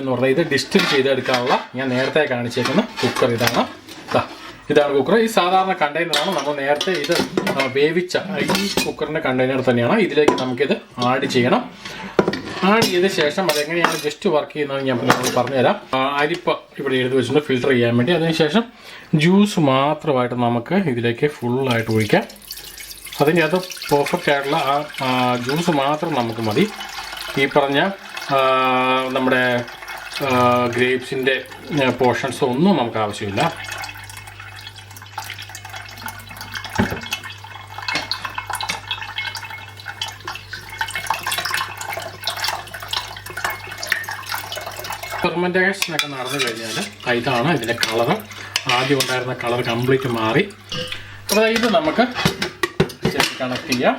എന്ന് പറഞ്ഞാൽ ഇത് ഡിസ്റ്റിൽ ചെയ്തെടുക്കാനുള്ള ഞാൻ നേരത്തെ കാണിച്ചേക്കുന്ന കുക്കർ ഇതാണ്. ഇതാണ് കുക്കർ ഈ സാധാരണ കണ്ടെയ്നറാണ് നമ്മൾ നേരത്തെ ഇത് വേവിച്ച ഈ കുക്കറിന്റെ കണ്ടെയ്നർ തന്നെയാണ്. ഇതിലേക്ക് നമുക്കിത് ആഡ് ചെയ്യണം. ആഡ് ചെയ്ത ശേഷം അതെങ്ങനെയാണ് ജസ്റ്റ് വർക്ക് ചെയ്യുന്നത് ഞാൻ നമ്മൾ പറഞ്ഞുതരാം. അരിപ്പ ഇവിടെ എഴുതി വെച്ചിട്ടുണ്ട്. ഫിൽട്ടർ ചെയ്യാൻ വേണ്ടി. അതിനുശേഷം ജ്യൂസ് മാത്രമായിട്ട് നമുക്ക് ഇതിലേക്ക് ഫുള്ളായിട്ട് ഒഴിക്കാം. അതിന്റെ അത് പെർഫെക്റ്റ് ആയിട്ടുള്ള ആ, ജ്യൂസ് മാത്രം നമുക്ക് മതി. ഈ പറഞ്ഞ നമ്മുടെ ഗ്രേപ്സിന്റെ പോർഷൻസ് ഒന്നും നമുക്ക് ആവശ്യമില്ല. ഫെർമെന്റേഷനൊക്കെ നടന്നു കഴിഞ്ഞാൽ ഇതാണ് ഇതിന്റെ കളറ്. ആദ്യം ഉണ്ടായിരുന്ന കളർ കംപ്ലീറ്റ് മാറി. അപ്പോൾ ഇത് നമുക്ക് കണക്ട് ചെയ്യാം.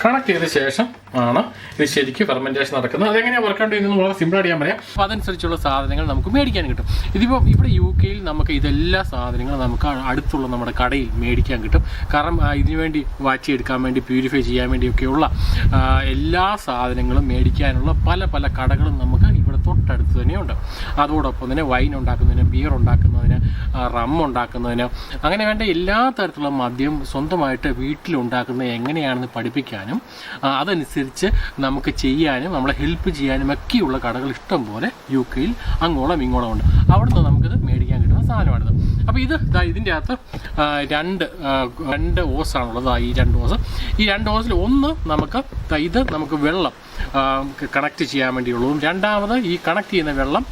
കണക്ട് ചെയ്ത ശേഷം ആണ് ഇത് ശരിക്കും ഫെർമെന്റേഷൻ നടക്കുന്നത്. അതെങ്ങനെയാണ് വർക്കൗട്ട് ചെയ്യുന്നത് വളരെ സിമ്പിളായിട്ട് ഞാൻ പറയാം. അപ്പോൾ അതനുസരിച്ചുള്ള സാധനങ്ങൾ നമുക്ക് മേടിക്കാൻ കിട്ടും. ഇതിപ്പോൾ ഇവിടെ യു കെയിൽ നമുക്ക് ഇതെല്ലാ സാധനങ്ങളും നമുക്ക് അടുത്തുള്ള നമ്മുടെ കടയിൽ മേടിക്കാൻ കിട്ടും. കാരണം ഇതിനുവേണ്ടി ഇതിനു വേണ്ടി വാച്ചിയെടുക്കാൻ വേണ്ടി പ്യൂരിഫൈ ചെയ്യാൻ വേണ്ടിയൊക്കെയുള്ള എല്ലാ സാധനങ്ങളും മേടിക്കാനുള്ള പല പല കടകളും നമുക്ക് തൊട്ടടുത്ത് തന്നെയുണ്ട്. അതോടൊപ്പം തന്നെ വൈൻ ഉണ്ടാക്കുന്നതിന് ബിയർ ഉണ്ടാക്കുന്നതിന് റം ഉണ്ടാക്കുന്നതിന് അങ്ങനെ വേണ്ട എല്ലാ തരത്തിലുള്ള മദ്യം സ്വന്തമായിട്ട് വീട്ടിലുണ്ടാക്കുന്നത് എങ്ങനെയാണെന്ന് പഠിപ്പിക്കാനും അതനുസരിച്ച് നമുക്ക് ചെയ്യാനും നമ്മളെ ഹെൽപ്പ് ചെയ്യാനും ഒക്കെയുള്ള കടകൾ ഇഷ്ടം പോലെ യു കെയിൽ അങ്ങോളം ഇങ്ങോളം ഉണ്ട് അവിടുന്ന് നമുക്കിത് മേടിക്കാൻ കിട്ടുന്ന സാധനമാണിത് അപ്പോൾ ഇത് ഇതിന്റെ അകത്ത് രണ്ട് രണ്ട് ഓസാണുള്ളത് ഈ രണ്ട് ഓസ്. ഈ രണ്ട് ഓസിൽ ഒന്ന് നമുക്ക് ഇത് നമുക്ക് വെള്ളം കണക്ട് ചെയ്യാൻ വേണ്ടിയുള്ളതും രണ്ടാമത് ഈ കണക്ട് ചെയ്യുന്ന വെള്ളം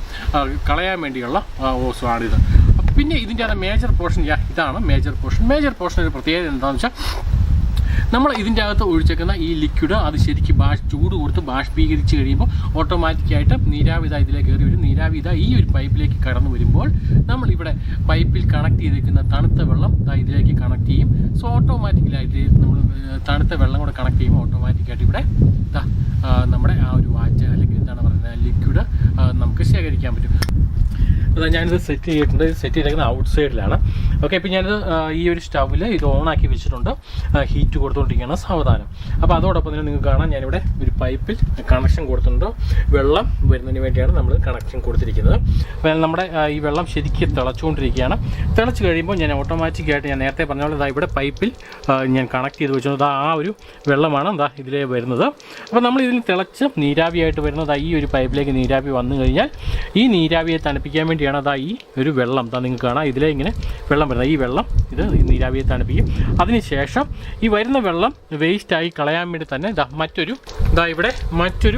കളയാൻ വേണ്ടിയുള്ള ഓസുമാണിത് പിന്നെ ഇതിന്റെ അത് മേജർ പോർഷൻ ഇതാണ് മേജർ പോർഷൻ മേജർ പോർഷൻ ഒരു പ്രത്യേകത എന്താണെന്ന് വെച്ചാൽ നമ്മൾ ഇതിന്റെ അകത്ത് ഒഴിച്ചേക്കുന്ന ഈ ലിക്വിഡ് അത് ശരിക്കും ബാഷ് ചൂട് കൊടുത്ത് ബാഷ്പീകരിച്ച് കഴിയുമ്പോൾ ഓട്ടോമാറ്റിക്കായിട്ട് നീരാവിത ഇതിലേക്ക് കയറി വരും. നീരാവിത ഈ ഒരു പൈപ്പിലേക്ക് കടന്നു വരുമ്പോൾ നമ്മൾ ഇവിടെ പൈപ്പിൽ കണക്ട് ചെയ്തിരിക്കുന്ന തണുത്ത വെള്ളം ഇതിലേക്ക് കണക്ട് ചെയ്യും. സോ ഓട്ടോമാറ്റിക്കലായിട്ട് നമ്മൾ തണുത്ത വെള്ളം കൂടെ കണക്ട് ചെയ്യുമ്പോൾ ഓട്ടോമാറ്റിക്കായിട്ട് ഇവിടെ നമ്മുടെ ആ ഒരു വാച്ച് അല്ലെങ്കിൽ എന്താണ് പറയുന്നത് ലിക്വിഡ് നമുക്ക് ശേഖരിക്കാൻ പറ്റും. അതാ ഞാനിത് സെറ്റ് ചെയ്തിട്ടുണ്ട്. സെറ്റ് ചെയ്തേക്കുന്നത് ഔട്ട് സൈഡിലാണ് ഓക്കെ ഇപ്പം ഞാനിത് ഈ ഒരു സ്റ്റവിൽ ഇത് ഓണാക്കി വെച്ചിട്ടുണ്ട്. ഹീറ്റ് കൊടുത്തുകൊണ്ടിരിക്കുകയാണ് സാവധാനം. അപ്പോൾ അതോടൊപ്പം തന്നെ നിങ്ങൾക്ക് കാണാം ഞാനിവിടെ ഒരു പൈപ്പിൽ കണക്ഷൻ കൊടുത്തിട്ടുണ്ട്. വെള്ളം വരുന്നതിന് വേണ്ടിയാണ് നമ്മൾ കണക്ഷൻ കൊടുത്തിരിക്കുന്നത്. അപ്പോൾ നമ്മുടെ ഈ വെള്ളം ശരിക്കും തിളച്ചുകൊണ്ടിരിക്കുകയാണ് തിളച്ച് കഴിയുമ്പോൾ ഞാൻ ഓട്ടോമാറ്റിക്കായിട്ട് ഞാൻ നേരത്തെ പറഞ്ഞ പോലെ ദാ ഇവിടെ പൈപ്പിൽ ഞാൻ കണക്ട് ചെയ്ത് വെച്ചത് ദാ ആ ഒരു വെള്ളമാണ് ദാ ഇതിലേ വരുന്നത്. അപ്പോൾ നമ്മൾ ഇതിൽ തിളച്ച് നീരാവിയായിട്ട് വരുന്നത് ഈ ഒരു പൈപ്പിലേക്ക് നീരാവി വന്നു കഴിഞ്ഞാൽ ഈ നീരാവിയെ തണുപ്പിക്കാൻ വേണ്ടിയാണ് അതാ ഈ ഒരു വെള്ളം. അതാ നിങ്ങൾക്ക് കാണാം. ഇതിലെ ഇങ്ങനെ വെള്ളം വരുന്നത്. ഈ വെള്ളം ഇത് നീരാവിയെ തണുപ്പിക്കും. അതിനുശേഷം ഈ വരുന്ന വെള്ളം വേസ്റ്റായി കളയാൻ വേണ്ടി തന്നെ ഇതാ മറ്റൊരു ഇതാ ഇവിടെ മറ്റൊരു